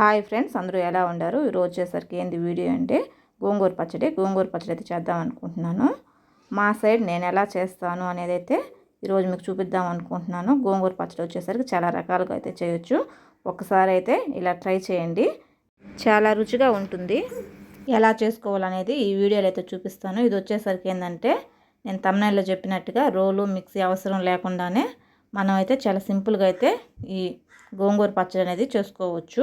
Hi friends అందరూ ఎలా ఉన్నారు? ఈరోజు వచ్చేసరికి ఏంది వీడియో అంటే గోంగూర పచ్చడి. గోంగూర పచ్చడి అయితే చేద్దాం అనుకుంటున్నాను. మా సైడ్ నేను ఎలా చేస్తాను అనేది అయితే ఈరోజు మీకు చూపిద్దాం అనుకుంటున్నాను. గోంగూర పచ్చడి వచ్చేసరికి చాలా రకాలుగా అయితే చేయొచ్చు. ఒకసారి అయితే ఇలా ట్రై చేయండి. చాలా రుచిగా ఉంటుంది. ఎలా చేసుకోవాలనేది ఈ వీడియోలో అయితే చూపిస్తాను. ఇది వచ్చేసరికి ఏంటంటే నేను తమిళనాడులో చెప్పినట్టుగా రోలు మిక్సీ అవసరం లేకుండానే మనం అయితే చాలా సింపుల్గా అయితే ఈ గోంగూర పచ్చడి అనేది చేసుకోవచ్చు.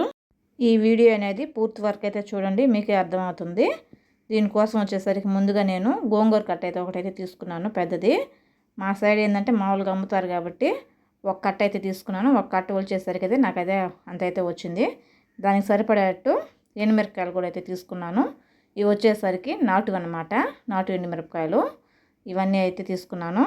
ఈ వీడియో అనేది పూర్తి వరకు అయితే చూడండి మీకే అర్థమవుతుంది. దీనికోసం వచ్చేసరికి ముందుగా నేను గోంగూర కట్ట అయితే ఒకటైతే తీసుకున్నాను పెద్దది. మా సైడ్ ఏంటంటే మామూలుగా అమ్ముతారు కాబట్టి ఒక కట్ట అయితే తీసుకున్నాను ఒక కట్ట వచ్చేసరికి అయితే నాకు అదే అంత అయితే వచ్చింది. దానికి సరిపడేట్టు ఎండుమిరపకాయలు కూడా అయితే తీసుకున్నాను. ఇవి వచ్చేసరికి నాటు అనమాట నాటు ఎండుమిరపకాయలు. ఇవన్నీ అయితే తీసుకున్నాను.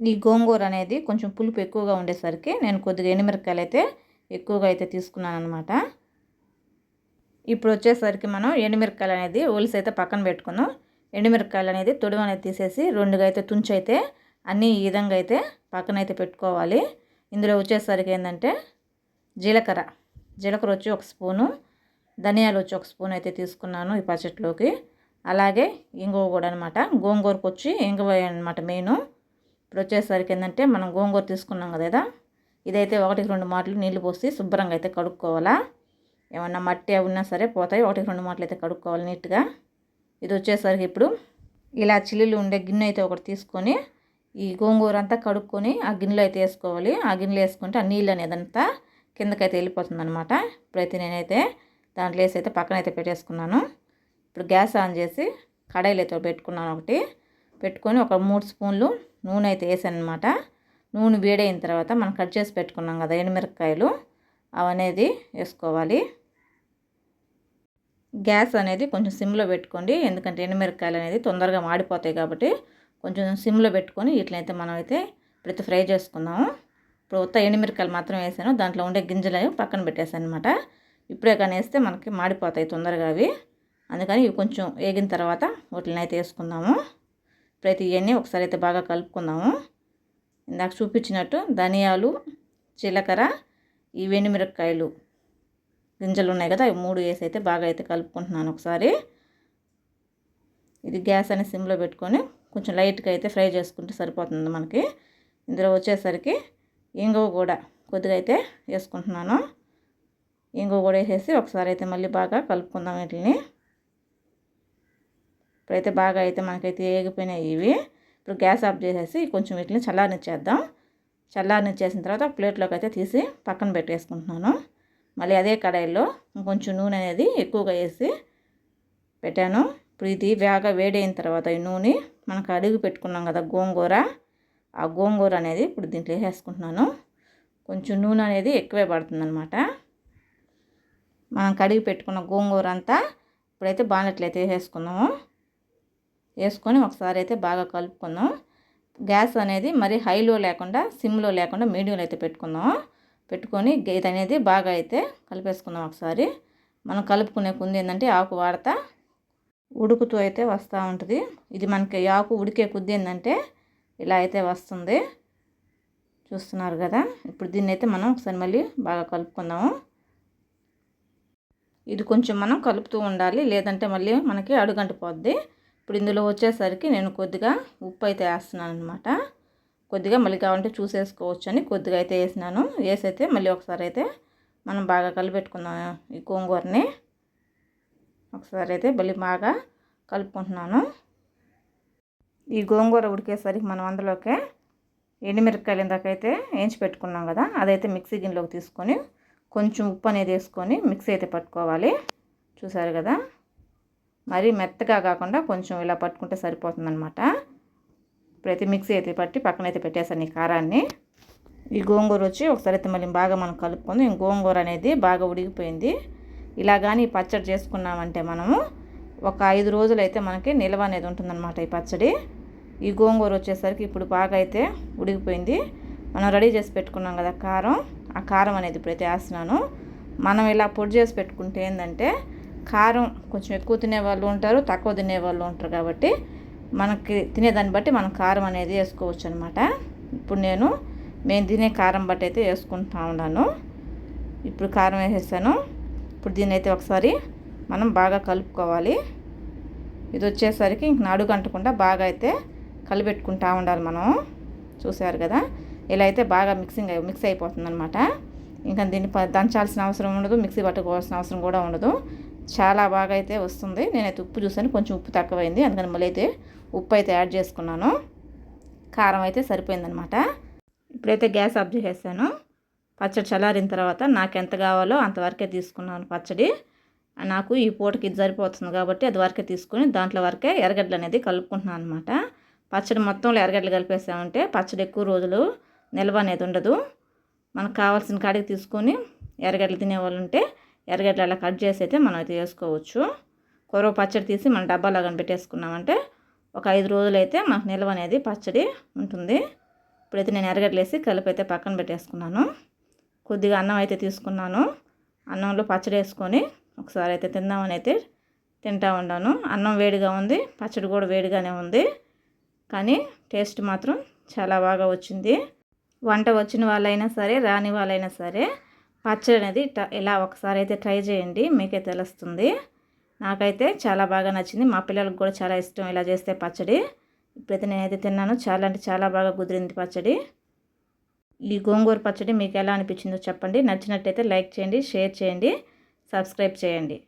ఈ గోంగూర అనేది కొంచెం పులుపు ఎక్కువగా ఉండేసరికి నేను కొద్దిగా ఎండుమిరపకాయలు అయితే ఎక్కువగా అయితే తీసుకున్నాను అనమాట ఇప్పుడు వచ్చేసరికి మనం ఎండుమిరపకాయలు అనేది ఒలిసి అయితే పక్కన పెట్టుకుందాం. ఎండుమిరపకాయలు అనేది తొడుగు అనేది తీసేసి రెండుగా అయితే తుంచి అయితే అన్నీ ఈ విధంగా అయితే పక్కన అయితే పెట్టుకోవాలి. ఇందులో వచ్చేసరికి ఏంటంటే జీలకర్ర. జీలకర్ర వచ్చి ఒక స్పూను. ధనియాలు వచ్చి ఒక స్పూన్ అయితే తీసుకున్నాను ఈ పచ్చట్లోకి. అలాగే ఇంగువ కూడా అనమాట గోంగూరకు వచ్చి ఇంగువ అనమాట మెయిన్. ఇప్పుడు వచ్చేసరికి ఏంటంటే మనం గోంగూర తీసుకున్నాం కదా. ఇదైతే ఒకటికి రెండు మాటలు నీళ్ళు పోసి శుభ్రంగా అయితే కడుక్కోవాలా. ఏమన్నా మట్టి ఉన్నా సరే పోతాయి. ఒకటికి రెండు మాటలు అయితే కడుక్కోవాలి నీట్గా. ఇది వచ్చేసరికి ఇప్పుడు ఇలా చిల్లులు ఉండే గిన్నె అయితే ఒకటి తీసుకొని ఈ గోంగూర అంతా కడుక్కొని ఆ గిన్నెలో అయితే వేసుకోవాలి. ఆ గిన్నెలో వేసుకుంటే ఆ నీళ్ళు అనేది అంతా కిందకైతే వెళ్ళిపోతుంది అనమాట ఇప్పుడైతే నేనైతే దాంట్లో వేసి అయితే పక్కన అయితే పెట్టేసుకున్నాను. ఇప్పుడు గ్యాస్ ఆన్ చేసి కడాయిలు అయితే పెట్టుకున్నాను ఒకటి. పెట్టుకొని ఒక మూడు స్పూన్లు నూనె అయితే వేసాను అనమాట నూనె వేడైన తర్వాత మనం కట్ చేసి పెట్టుకున్నాం కదా ఎండుమిరపకాయలు అవనేది వేసుకోవాలి. గ్యాస్ అనేది కొంచెం సిమ్లో పెట్టుకోండి ఎందుకంటే ఎండుమిరపకాయలు అనేది తొందరగా మాడిపోతాయి కాబట్టి కొంచెం సిమ్లో పెట్టుకొని ఇట్లయితే మనం అయితే ప్రతి ఫ్రై చేసుకుందాము. ఇప్పుడు ఉత్త ఎండుమిరకాయలు మాత్రం వేసాను దాంట్లో ఉండే గింజలు పక్కన పెట్టేసాను అనమాట ఇప్పుడే కానీ వేస్తే మనకి మాడిపోతాయి తొందరగా అవి. అందుకని ఇవి కొంచెం వేగిన తర్వాత వాటిని అయితే వేసుకుందాము. ప్రతి ఇవన్నీ ఒకసారి అయితే బాగా కలుపుకుందాము. ఇందాక చూపించినట్టు ధనియాలు జీలకర్ర ఈ వెనిమిరపకాయలు గింజలు ఉన్నాయి కదా అవి మూడు వేసి అయితే బాగా అయితే కలుపుకుంటున్నాను ఒకసారి. ఇది గ్యాస్ అని సిమ్లో పెట్టుకొని కొంచెం లైట్గా అయితే ఫ్రై చేసుకుంటే సరిపోతుంది మనకి. ఇందులో వచ్చేసరికి ఇంగువ కూడా కొద్దిగా అయితే వేసుకుంటున్నాను. ఇంగువ కూడా వేసేసి ఒకసారి అయితే మళ్ళీ బాగా కలుపుకుందాం వీటిని. ఇప్పుడైతే బాగా అయితే మనకైతే ఏగిపోయినాయి ఇవి. ఇప్పుడు గ్యాస్ ఆఫ్ చేసేసి కొంచెం వీటిని చల్లారనిచ్చేద్దాం చల్లారనిచ్చేసిన తర్వాత ప్లేట్లోకి అయితే తీసి పక్కన పెట్టేసుకుంటున్నాను. మళ్ళీ అదే కడాయిలో కొంచెం నూనె అనేది ఎక్కువగా వేసి పెట్టాను. ఇప్పుడు ఇది బాగా వేడైన తర్వాత ఈ నూనె మనకు అడుగు పెట్టుకున్నాం కదా గోంగూర. ఆ గోంగూర అనేది ఇప్పుడు దీంట్లో వేసేసుకుంటున్నాను. కొంచెం నూనె అనేది ఎక్కువే పడుతుంది అనమాట మనం కడిగి పెట్టుకున్న గోంగూర అంతా ఇప్పుడైతే బాగా వేసేసుకున్నాము వేసుకొని ఒకసారి అయితే బాగా కలుపుకుందాం. గ్యాస్ అనేది మరి హైలో లేకుండా సిమ్లో లేకుండా మీడియంలో అయితే పెట్టుకుందాం. పెట్టుకొని ఇది అనేది బాగా అయితే కలిపేసుకుందాం ఒకసారి. మనం కలుపుకునే కుంది ఏంటంటే ఆకు వాడతా ఉడుకుతూ అయితే వస్తూ ఉంటుంది. ఇది మనకి ఆకు ఉడికే కుద్ది ఏంటంటే ఇలా అయితే వస్తుంది. చూస్తున్నారు కదా? ఇప్పుడు దీన్ని అయితే మనం ఒకసారి మళ్ళీ బాగా కలుపుకుందాము. ఇది కొంచెం మనం కలుపుతూ ఉండాలి. లేదంటే మళ్ళీ మనకి అడుగంటిపోద్ది. ఇప్పుడు ఇందులో వచ్చేసరికి నేను కొద్దిగా ఉప్పు అయితే వేస్తున్నాను అనమాట కొద్దిగా మళ్ళీ కావాలంటే చూసేసుకోవచ్చు అని కొద్దిగా అయితే వేసినాను. వేసి అయితే మళ్ళీ ఒకసారి అయితే మనం బాగా కలిపెట్టుకుందాం ఈ గోంగూరని. ఒకసారి అయితే మళ్ళీ బాగా కలుపుకుంటున్నాను. ఈ గోంగూర ఉడికేసరికి మనం అందులోకే ఎండుమిరపకాయలు ఇందాకైతే వేయించి పెట్టుకున్నాం కదా అదైతే మిక్సీ గిన్నెలోకి తీసుకొని కొంచెం ఉప్పు అనేది వేసుకొని మిక్సీ అయితే పట్టుకోవాలి. చూసారు కదా? మరీ మెత్తగా కాకుండా కొంచెం ఇలా పట్టుకుంటే సరిపోతుందనమాట ప్రతి మిక్సీ అయితే పట్టి పక్కన అయితే పెట్టేసాను ఈ కారాన్ని. ఈ గోంగూర వచ్చి ఒకసారి అయితే మళ్ళీ బాగా మనం కలుపుకుంది ఈ గోంగూర అనేది బాగా ఉడికిపోయింది. ఇలా కానీ పచ్చడి చేసుకున్నామంటే మనము ఒక ఐదు రోజులు అయితే మనకి నిల్వ అనేది ఉంటుందన్నమాట ఈ పచ్చడి. ఈ గోంగూర వచ్చేసరికి ఇప్పుడు బాగా అయితే ఉడికిపోయింది. మనం రెడీ చేసి పెట్టుకున్నాం కదా కారం. ఆ కారం అనేది ప్రతి వేస్తున్నాను. మనం ఇలా పొడి చేసి పెట్టుకుంటే ఏంటంటే కారం కొంచెం ఎక్కువ తినేవాళ్ళు ఉంటారు తక్కువ తినేవాళ్ళు ఉంటారు కాబట్టి మనకి తినేదాన్ని బట్టి మనం కారం అనేది వేసుకోవచ్చు అనమాట ఇప్పుడు నేను మేము తినే కారం బట్టి అయితే వేసుకుంటా ఉన్నాను. ఇప్పుడు కారం వేసేసాను. ఇప్పుడు దీన్ని అయితే ఒకసారి మనం బాగా కలుపుకోవాలి. ఇది వచ్చేసరికి ఇంక నడుగంటకుండా బాగా అయితే కలిపెట్టుకుంటా ఉండాలి మనం. చూసారు కదా? ఇలా అయితే బాగా మిక్సింగ్ మిక్స్ అయిపోతుంది అనమాట ఇంకా దీన్ని దంచాల్సిన అవసరం ఉండదు మిక్సీ పట్టుకోవాల్సిన అవసరం కూడా ఉండదు. చాలా బాగా అయితే వస్తుంది. నేనైతే ఉప్పు చూసాను. కొంచెం ఉప్పు తక్కువైంది. అందుకని మళ్ళీ అయితే ఉప్పు అయితే యాడ్ చేసుకున్నాను. కారం అయితే సరిపోయిందనమాట. ఇప్పుడైతే గ్యాస్ ఆఫ్ చేసేసాను. పచ్చడి చల్లారిన తర్వాత నాకు ఎంత కావాలో అంతవరకే తీసుకున్నాను పచ్చడి. నాకు ఈ పూటకి ఇది సరిపోతుంది కాబట్టి అది వరకే తీసుకొని దాంట్లో వరకే ఎర్రగడ్డలు అనేది కలుపుకుంటున్నాను అనమాట. పచ్చడి మొత్తంలో ఎర్రగడ్డలు కలిపేసామంటే పచ్చడి ఎక్కువ రోజులు నిల్వ అనేది ఉండదు. మనకు కావాల్సిన కాడికి తీసుకొని ఎర్రగడ్డలు తినేవాళ్ళు ఉంటే ఎర్రగడ్డలు అలా కట్ చేసి అయితే మనం అయితే వేసుకోవచ్చు. కొరవ పచ్చడి తీసి మనం డబ్బాలో పెట్టేసుకున్నామంటే ఒక ఐదు రోజులు అయితే మనకు నిల్వ అనేది పచ్చడి ఉంటుంది. ఇప్పుడైతే నేను ఎర్రగడ్డలు వేసి కలిపి అయితే పక్కన పెట్టేసుకున్నాను. కొద్దిగా అన్నం అయితే తీసుకున్నాను. అన్నంలో పచ్చడి వేసుకొని ఒకసారి అయితే తిందామని అయితే తింటా ఉన్నాను అన్నం వేడిగా ఉంది పచ్చడి కూడా వేడిగానే ఉంది. కానీ టేస్ట్ మాత్రం చాలా బాగా వచ్చింది. వంట వచ్చిన వాళ్ళైనా సరే రాని వాళ్ళైనా సరే పచ్చడి అనేది ఇలా ఒకసారి అయితే ట్రై చేయండి మీకే తెలుస్తుంది. నాకైతే చాలా బాగా నచ్చింది. మా పిల్లలకు కూడా చాలా ఇష్టం ఇలా చేస్తే పచ్చడి. ఇప్పుడైతే నేనైతే తిన్నాను. చాలా అంటే చాలా బాగా కుదిరింది పచ్చడి. ఈ గోంగూర పచ్చడి మీకు ఎలా అనిపించిందో చెప్పండి. నచ్చినట్టయితే లైక్ చేయండి షేర్ చేయండి సబ్స్క్రైబ్ చేయండి.